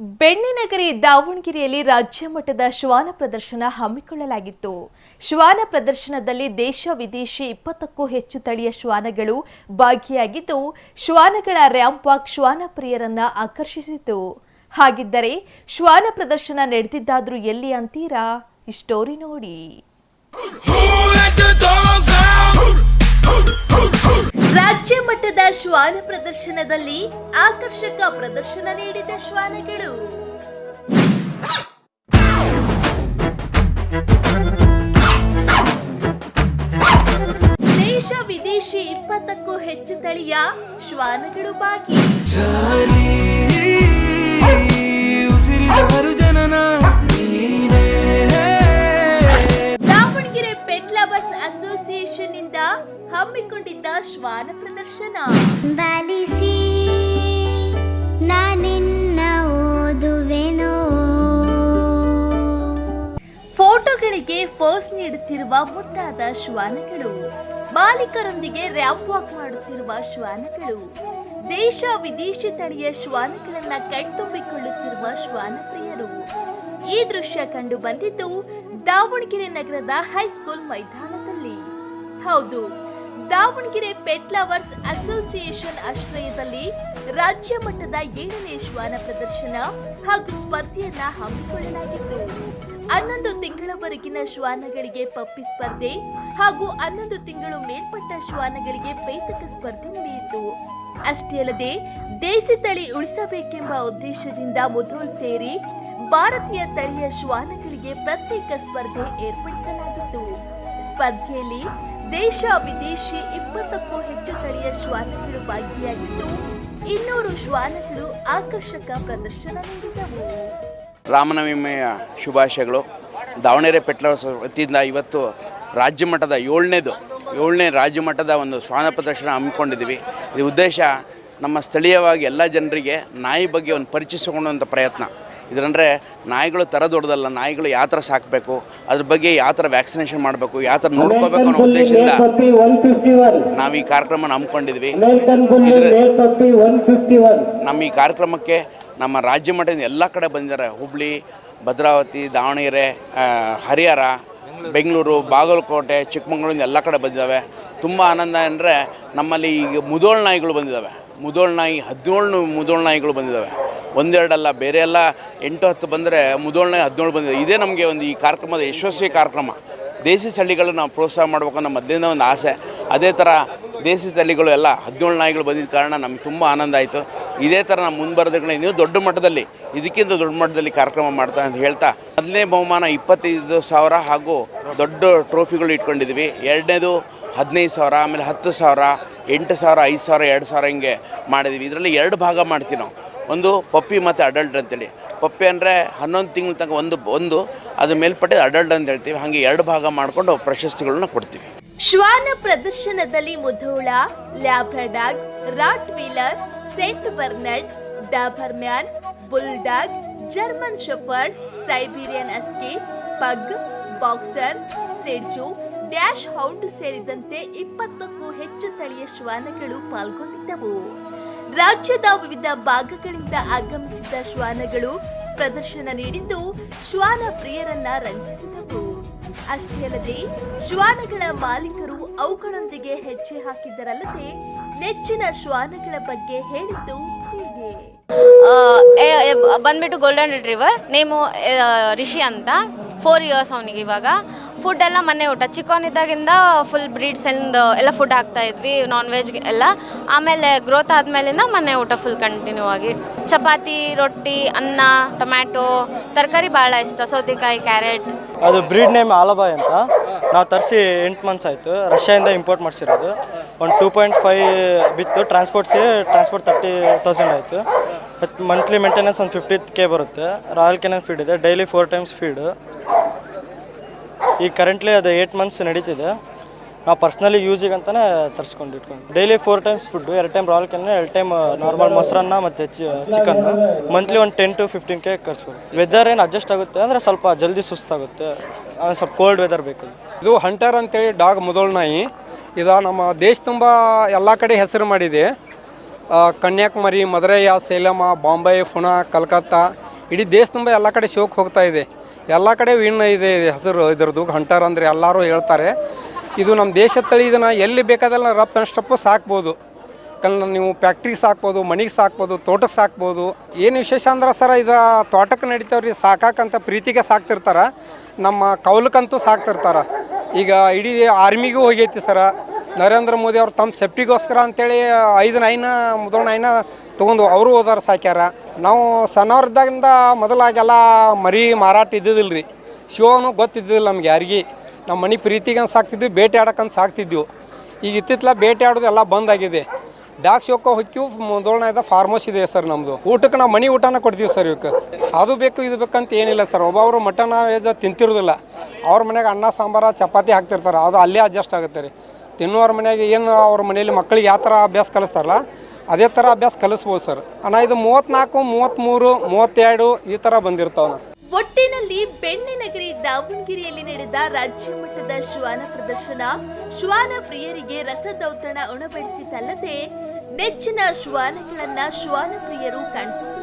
ಬೆಣ್ಣಿನಗರಿ ದಾವಣಗೆರೆಯಲ್ಲಿ ರಾಜ್ಯ ಮಟ್ಟದ ಶ್ವಾನ ಪ್ರದರ್ಶನ ಹಮ್ಮಿಕೊಳ್ಳಲಾಗಿತ್ತು. ಶ್ವಾನ ಪ್ರದರ್ಶನದಲ್ಲಿ ದೇಶ ವಿದೇಶಿ ಇಪ್ಪತ್ತಕ್ಕೂ ಹೆಚ್ಚು ತಳಿಯ ಶ್ವಾನಗಳು ಭಾಗಿಯಾಗಿದ್ದು, ಶ್ವಾನಗಳ ರ್ಯಾಂಪ್ ವಾಕ್ ಶ್ವಾನ ಪ್ರಿಯರನ್ನ ಆಕರ್ಷಿಸಿತು. ಹಾಗಿದ್ದರೆ ಶ್ವಾನ ಪ್ರದರ್ಶನ ನಡೆದಿದ್ದಾದ್ರೂ ಎಲ್ಲಿ ಅಂತೀರಾ? ಈ ಸ್ಟೋರಿ ನೋಡಿ. ಶ್ವಾನ ಪ್ರದರ್ಶನದಲ್ಲಿ ಆಕರ್ಷಕ ಪ್ರದರ್ಶನ ನೀಡಿದ ಶ್ವಾನಗಳು. ದೇಶ ವಿದೇಶಿ ಇಪ್ಪತ್ತಕ್ಕೂ ಹೆಚ್ಚು ತಳಿಯ ಶ್ವಾನಗಳು ಬಾಕಿ. ಜನನ ಫೋಟೋಗಳಿಗೆ ಫೋಸ್ ನೀಡುತ್ತಿರುವ ಮುದ್ದಾದ ಶ್ವಾನಗಳು, ಬಾಲಿಕರೊಂದಿಗೆ ರ್ಯಾಪ್ ವಾಕ್ ಮಾಡುತ್ತಿರುವ ಶ್ವಾನಗಳು, ದೇಶ ವಿದೇಶಿ ತಳಿಯ ಶ್ವಾನಗಳನ್ನ ಕಣ್ತುಂಬಿಕೊಳ್ಳುತ್ತಿರುವ ಶ್ವಾನ ಪ್ರಿಯರು ಈ ದೃಶ್ಯ ಕಂಡು ಬಂದಿದ್ದು ದಾವಣಗೆರೆ ನಗರದ ಹೈಸ್ಕೂಲ್ ಮೈದಾನದಲ್ಲಿ. ಹೌದು ದಾವಣಗೆರೆ ಪೆಟ್ ಲವರ್ಸ್ ಅಸೋಸಿಯೇಷನ್ ಆಶ್ರಯದಲ್ಲಿ ರಾಜ್ಯ ಮಟ್ಟದ ಏಳನೇ ಶ್ವಾನ ಪ್ರದರ್ಶನ ಹಾಗೂ ಸ್ಪರ್ಧೆಯನ್ನ ಹಮ್ಮಿಕೊಳ್ಳಲಾಗಿತ್ತು. ಹನ್ನೊಂದು ತಿಂಗಳವರೆಗಿನ ಶ್ವಾನಗಳಿಗೆ ಪಪ್ಪಿ ಸ್ಪರ್ಧೆ ಹಾಗೂ ಹನ್ನೊಂದು ತಿಂಗಳು ಮೇಲ್ಪಟ್ಟ ಶ್ವಾನಗಳಿಗೆ ಪೈತಕ ಸ್ಪರ್ಧೆ ನಡೆಯಿತು. ಅಷ್ಟೇ ಅಲ್ಲದೆ, ದೇಸಿ ತಳಿ ಉಳಿಸಬೇಕೆಂಬ ಉದ್ದೇಶದಿಂದ ಮುಧೋಲ್ ಸೇರಿ ಭಾರತೀಯ ತಳಿಯ ಶ್ವಾನಗಳಿಗೆ ಪ್ರತ್ಯೇಕ ಸ್ಪರ್ಧೆ ಏರ್ಪಡಿಸಲಾಗಿತ್ತು. ಸ್ಪರ್ಧೆಯಲ್ಲಿ ದೇಶ ವಿದೇಶಿ ಇಪ್ಪತ್ತಕ್ಕೂ ಹೆಚ್ಚು ತಳಿಯ ಶ್ವಾನಗಳು ಭಾಗಿಯಾಗಿದ್ದು, ಇನ್ನೂರು ಶ್ವಾನಗಳು ಆಕರ್ಷಕ ಪ್ರದರ್ಶನ ನೀಡಿದವು. ರಾಮನವಮಿಯ ಶುಭಾಶಯಗಳು. ದಾವಣಗೆರೆ ಪೆಟ್ಲರ್ಸ್ ವತಿಯಿಂದ ಇವತ್ತು ರಾಜ್ಯ ಮಟ್ಟದ ಏಳನೇದು, ಏಳನೇ ರಾಜ್ಯ ಮಟ್ಟದ ಒಂದು ಶ್ವಾನ ಪ್ರದರ್ಶನ ಹಮ್ಮಿಕೊಂಡಿದ್ದೀವಿ. ಇದು ಉದ್ದೇಶ ನಮ್ಮ ಸ್ಥಳೀಯವಾಗಿ ಎಲ್ಲ ಜನರಿಗೆ ನಾಯಿ ಬಗ್ಗೆ ಒಂದು ಪರಿಚಯಿಸಿಕೊಳ್ಳುವಂಥ ಪ್ರಯತ್ನ. ಇದರಂದರೆ ನಾಯಿಗಳು ಥರ ದೊಡ್ಡದಲ್ಲ ನಾಯಿಗಳು ಯಾವ ಥರ ಸಾಕಬೇಕು ಅದ್ರ ಬಗ್ಗೆ ಯಾವ ಥರ ವ್ಯಾಕ್ಸಿನೇಷನ್ ಮಾಡಬೇಕು ಯಾವ ಥರ ನೋಡ್ಕೋಬೇಕು ಅನ್ನೋ ಉದ್ದೇಶದಿಂದ ನಾವು ಈ ಕಾರ್ಯಕ್ರಮ ಹಮ್ಮಿಕೊಂಡಿದ್ವಿ ನಮ್ಮ ಈ ಕಾರ್ಯಕ್ರಮಕ್ಕೆ ನಮ್ಮ ರಾಜ್ಯ ಮಟ್ಟದಿಂದ ಎಲ್ಲ ಕಡೆ ಬಂದಿದ್ದಾರೆ. ಹುಬ್ಳಿ ಭದ್ರಾವತಿ ದಾವಣಗೆರೆ ಹರಿಹರ ಬೆಂಗಳೂರು ಬಾಗಲಕೋಟೆ ಚಿಕ್ಕಮಗಳೂರಿಂದ ಎಲ್ಲ ಕಡೆ ಬಂದಿದ್ದಾವೆ. ತುಂಬ ಆನಂದ ಅಂದರೆ ನಮ್ಮಲ್ಲಿ ಈಗ ಮುದೋಳ್ ನಾಯಿಗಳು ಬಂದಿದ್ದಾವೆ. ಮುದೋಳ್ ನಾಯಿ ಹದಿನೇಳು ಮುದೋಳ್ ನಾಯಿಗಳು ಬಂದಿದ್ದಾವೆ. ಒಂದೆರಡಲ್ಲ ಬೇರೆ ಎಲ್ಲ ಎಂಟು ಹತ್ತು ಬಂದರೆ ಮುದೋಳನೆ ಹದಿನೇಳು ಬಂದಿದೆ. ಇದೇ ನಮಗೆ ಒಂದು ಈ ಕಾರ್ಯಕ್ರಮದ ಯಶಸ್ವಿ ಕಾರ್ಯಕ್ರಮ. ದೇಸಿ ತಳಿಗಳನ್ನ ನಾವು ಪ್ರೋತ್ಸಾಹ ಮಾಡಬೇಕು ನಮ್ಮ ಮೊದಲಿಂದ ಒಂದು ಆಸೆ. ಅದೇ ಥರ ದೇಸಿ ತಳಿಗಳು ಎಲ್ಲ ಹದಿನೇಳು ನಾಯಿಗಳು ಬಂದಿದ್ದ ಕಾರಣ ನಮ್ಗೆ ತುಂಬ ಆನಂದ ಆಯಿತು. ಇದೇ ಥರ ನಮ್ಮ ಮುಂಬರೋದಕ್ಕೆ ನೀವು ದೊಡ್ಡ ಮಟ್ಟದಲ್ಲಿ, ಇದಕ್ಕಿಂತ ದೊಡ್ಡ ಮಟ್ಟದಲ್ಲಿ ಕಾರ್ಯಕ್ರಮ ಮಾಡ್ತಾ ಅಂತ ಹೇಳ್ತಾ, ಮೊದಲನೇ ಬಹುಮಾನ ಇಪ್ಪತ್ತೈದು ಸಾವಿರ ಹಾಗೂ ದೊಡ್ಡ ಟ್ರೋಫಿಗಳು ಇಟ್ಕೊಂಡಿದ್ವಿ ಎರಡನೇದು ಹದಿನೈದು ಸಾವಿರ, ಆಮೇಲೆ ಹತ್ತು ಸಾವಿರ, ಎಂಟು ಸಾವಿರ, ಐದು ಸಾವಿರ, ಎರಡು ಸಾವಿರ ಹಿಂಗೆ ಮಾಡಿದ್ವಿ ಇದರಲ್ಲಿ ಎರಡು ಭಾಗ ಮಾಡ್ತೀವಿ ನಾವು. ಒಂದು ಪಪ್ಪಿ ಮತ್ತು ಅಡಲ್ಟ್ ಅಂತೇಳಿ. ಪಪ್ಪಿ ಅಂದರೆ ಹನ್ನೊಂದು ತಿಂಗಳ ತನಕ ಒಂದು ಒಂದು ಅದ್ರ ಮೇಲ್ಪಟ್ಟಿದ ಅಡಲ್ಟ್ ಅಂತ ಹೇಳ್ತೀವಿ. ಹಾಗೆ ಎರಡು ಭಾಗ ಮಾಡಿಕೊಂಡು ಪ್ರಶಸ್ತಿಗಳನ್ನ ಕೊಡ್ತೀವಿ. ಶ್ವಾನ ಪ್ರದರ್ಶನದಲ್ಲಿ Mudhol, labrador, rottweiler, Saint Bernard Doberman bulldog, German shepherd, Siberian husky, pug, boxer, ಸೆಡ್ಜು, dachshund ಸೇರಿದಂತೆ ಇಪ್ಪತ್ತಕ್ಕೂ ಹೆಚ್ಚು ತಳಿಯ ಶ್ವಾನಗಳು ಪಾಲ್ಗೊಂಡಿದ್ದವು. ರಾಜ್ಯದ ವಿವಿಧ ಭಾಗಗಳಿಂದ ಆಗಮಿಸಿದ ಶ್ವಾನಗಳು ಪ್ರದರ್ಶನ ನೀಡಿದ್ದು ಶ್ವಾನ ಪ್ರಿಯರನ್ನ ರಂಜಿಸಿದವು. ಅಷ್ಟೇ ಅಲ್ಲದೆ, ಶ್ವಾನಗಳ ಮಾಲೀಕರು ಅವುಗಳೊಂದಿಗೆ ಹೆಜ್ಜೆ ಹಾಕಿದ್ದರಲ್ಲದೆ ನೆಚ್ಚಿನ ಶ್ವಾನಗಳ ಬಗ್ಗೆ ಹೇಳಿದ್ದು ಹೀಗೆ. ಬಂದ್ಬಿಟ್ಟು ಗೋಲ್ಡನ್ ರಿಟ್ರೀವರ್ ನೇಮು ರಿಷಿ ಅಂತ. ಫೋರ್ ಇಯರ್ಸ್ ಅವನಿಗೆ ಇವಾಗ. ಫುಡ್ ಎಲ್ಲ ಮನೆ ಊಟ. ಚಿಕ್ಕವನಿದ್ದಾಗಿಂದ ಫುಲ್ ಬ್ರೀಡ್ಸ್ ಅಂಡ್ ಎಲ್ಲ ಫುಡ್ ಹಾಕ್ತಾ ಇದ್ವಿ ನಾನ್ ವೆಜ್ ಎಲ್ಲ. ಆಮೇಲೆ ಗ್ರೋತ್ ಆದಮೇಲಿಂದ ಮನೆ ಊಟ ಫುಲ್ ಕಂಟಿನ್ಯೂ ಆಗಿ. ಚಪಾತಿ, ರೊಟ್ಟಿ, ಅನ್ನ ಟೊಮ್ಯಾಟೊ ತರಕಾರಿ ಭಾಳ ಇಷ್ಟ. ಸೌತೆಕಾಯಿ ಕ್ಯಾರೆಟ್ ಅದು ಬ್ರೀಡ್ ನೇಮ್ ಆಲಬಾಯ್ ಅಂತ. ನಾವು ತರಿಸಿ ಎಂಟು ಮಂತ್ಸ್ ಆಯಿತು. ರಷ್ಯಾದಿಂದ ಇಂಪೋರ್ಟ್ ಮಾಡಿಸಿರೋದು. ಒಂದು ಟೂ ಪಾಯಿಂಟ್ ಫೈವ್ ಬಿತ್ತು. ಟ್ರಾನ್ಸ್ಪೋರ್ಟ್ಸಿ ಟ್ರಾನ್ಸ್ಪೋರ್ಟ್ ತರ್ಟಿ ತೌಸಂಡ್ ಆಯಿತು. ಮಂತ್ಲಿ ಮೇಂಟೆನೆನ್ಸ್ ಒಂದು ಫಿಫ್ಟಿ ಕೆ ಬರುತ್ತೆ. ರಾಯಲ್ ಕೆನನ್ ಫೀಡ್ ಇದೆ. ಡೈಲಿ ಫೋರ್ ಟೈಮ್ಸ್ ಫೀಡು ಈಗ ಕರೆಂಟ್ಲಿ ಅದು ಏಯ್ಟ್ ಮಂತ್ಸ್ ನಡೀತಿದೆ. ನಾವು ಪರ್ಸ್ನಲಿ ಯೂಸಿಗೆ ಅಂತಲೇ ತರಿಸ್ಕೊಂಡು ಇಟ್ಕೊಂಡು ಡೈಲಿ ಫೋರ್ ಟೈಮ್ಸ್ ಫುಡ್ಡು ಎರಡು ಟೈಮ್ ರಾಯಲ್ ಕೆನ್ ಎರಡು ಟೈಮ್ ನಾರ್ಮಲ್ ಮೊಸರನ್ನ ಮತ್ತು ಚಿಕನ್ ಮಂತ್ಲಿ ಒಂದು ಟೆನ್ ಟು ಫಿಫ್ಟೀನ್ ಕೆ ಬರುತ್ತೆ ವೆದರ್ ಏನು ಅಡ್ಜಸ್ಟ್ ಆಗುತ್ತೆ ಅಂದರೆ ಸ್ವಲ್ಪ ಜಲ್ದಿ ಸುಸ್ತಾಗುತ್ತೆ. ಸ್ವಲ್ಪ ಕೋಲ್ಡ್ ವೆದರ್ ಬೇಕು. ಇದು ಹಂಟರ್ ಅಂತೇಳಿ ಡಾಗ್ ಮೊದಲು ನಾಯಿ. ಇದು ನಮ್ಮ ದೇಶ ತುಂಬ ಎಲ್ಲ ಕಡೆ ಹೆಸರು ಮಾಡಿದೆ. ಕನ್ಯಾಕುಮಾರಿ ಮದುರೈ ಸೇಲಮ ಬಾಂಬೆ ಪುಣಾ ಕಲ್ಕತ್ತಾ, ಇಡೀ ದೇಶ ತುಂಬ ಎಲ್ಲ ಕಡೆ ಶೋಕ್ ಹೋಗ್ತಾ ಇದೆ. ಎಲ್ಲ ಕಡೆ ವಿನ್ ಇದೆ ಹೆಸರು, ಇದ್ರದ್ದು ಹಂಟರ್ ಅಂದರೆ ಎಲ್ಲರೂ ಹೇಳ್ತಾರೆ. ಇದು ನಮ್ಮ ದೇಶದ ತಳಿ, ಇದನ್ನು ಎಲ್ಲಿ ಬೇಕಾದಲ್ಲ ರಫ್ ಆ್ಯಂಡ್ ಸ್ಟಪ್ಪು ಸಾಕ್ಬೋದು. ಕಲ್ಲ ನೀವು ಫ್ಯಾಕ್ಟ್ರಿಗೆ ಸಾಕ್ಬೋದು, ಮನೆಗೆ ಸಾಕ್ಬೋದು ತೋಟಕ್ಕೆ ಸಾಕ್ಬೋದು. ಏನು ವಿಶೇಷ ಅಂದ್ರೆ ಸರ ಇದು ತೋಟಕ್ಕೆ ನಡೀತಾವ್ರಿ ಸಾಕಾಕಂತ ಪ್ರೀತಿಗೆ ಸಾಕ್ತಿರ್ತಾರೆ. ನಮ್ಮ ಕೌಲಕ್ಕಂತೂ ಸಾಕ್ತಿರ್ತಾರೆ. ಈಗ ಇಡೀ ಆರ್ಮಿಗೂ ಹೋಗೈತಿ ಸರ ನರೇಂದ್ರ ಮೋದಿ ಅವ್ರು ತಮ್ಮ ಸೇಫ್ಟಿಗೋಸ್ಕರ ಅಂತೇಳಿ ಐದು ನಾಯಿನ ಮೊದಲು ನಾಯಿನ ತೊಗೊಂಡು ಅವರು ಹೋದಾರ ಸಾಕ್ಯಾರ. ನಾವು ಸಣ್ಣವ್ರದ್ದಾಗಿಂದ ಮೊದಲಾಗೆಲ್ಲ ಮರಿ ಮಾರಾಟ ಇದ್ದಿದ್ದಿಲ್ಲ ರೀ ಶಿವನು ಗೊತ್ತಿದ್ದಿಲ್ಲ ನಮ್ಗೆ ಯಾರಿಗೆ. ನಮ್ಮ ಮನೆ ಪ್ರೀತಿಗೆ ಅಂತ ಸಾಕ್ತಿದ್ವಿ ಬೇಟೆ ಆಡಕ್ಕಂತ ಸಾಕ್ತಿದ್ವಿ. ಈಗ ಇತ್ತಿತ್ತಲ ಬೇಟೆ ಆಡೋದು ಎಲ್ಲ ಬಂದಾಗಿದೆ ಡಾಕ್ ಶೋಕ ಹೊಕ್ಕಿವು ಮೊದಲನೇದ ಫಾರ್ಮಸ್ ಇದೆ ಸರ್ ನಮ್ಮದು ಊಟಕ್ಕೆ ನಾವು ಮನೆ ಊಟನ ಕೊಡ್ತೀವಿ ಸರ್ ಇವಕ್ಕೆ. ಅದು ಬೇಕು, ಇದು ಬೇಕಂತ ಏನಿಲ್ಲ ಸರ್. ಒಬ್ಬೊಬ್ಬರು ಮಟನ್ ವೇಜ ತಿಂತಿರೋದಿಲ್ಲ. ಅವ್ರ ಮನೆಗೆ ಅನ್ನ, ಸಾಂಬಾರ, ಚಪಾತಿ ಹಾಕ್ತಿರ್ತಾರೆ. ಅದು ಅಲ್ಲೇ ಅಡ್ಜಸ್ಟ್ ಆಗುತ್ತೆ ರೀ. ತಿನ್ನುವವ್ರ ಮನೆಗೆ ಏನು ಅವ್ರ ಮನೇಲಿ ಮಕ್ಕಳಿಗೆ ಯಾವ ಥರ ಅಭ್ಯಾಸ ಕಲಿಸ್ತಾರಲ್ಲ, ಅದೇ ಥರ ಅಭ್ಯಾಸ ಕಲಿಸ್ಬೋದು ಸರ್. ಅಣ್ಣ, ಇದು ಮೂವತ್ತ್ನಾಲ್ಕು, ಮೂವತ್ತ್ಮೂರು, ಮೂವತ್ತೆರಡು ಈ ಥರ ಬಂದಿರ್ತಾವಣ್ಣ ಒಟ್ಟಿನಲ್ಲಿ ಬೆಣ್ಣಿನಗರಿ ದಾವಣಗೆರೆಯಲ್ಲಿ ನಡೆದ ರಾಜ್ಯ ಮಟ್ಟದ ಶ್ವಾನ ಪ್ರದರ್ಶನ, ಶ್ವಾನ ಪ್ರಿಯರಿಗೆ ರಸದೌತಣ ಉಣಬಡಿಸಿತಲ್ಲದೆ ನೆಚ್ಚಿನ ಶ್ವಾನಗಳನ್ನ ಶ್ವಾನ ಪ್ರಿಯರು ಕಣ್ತುಂಬ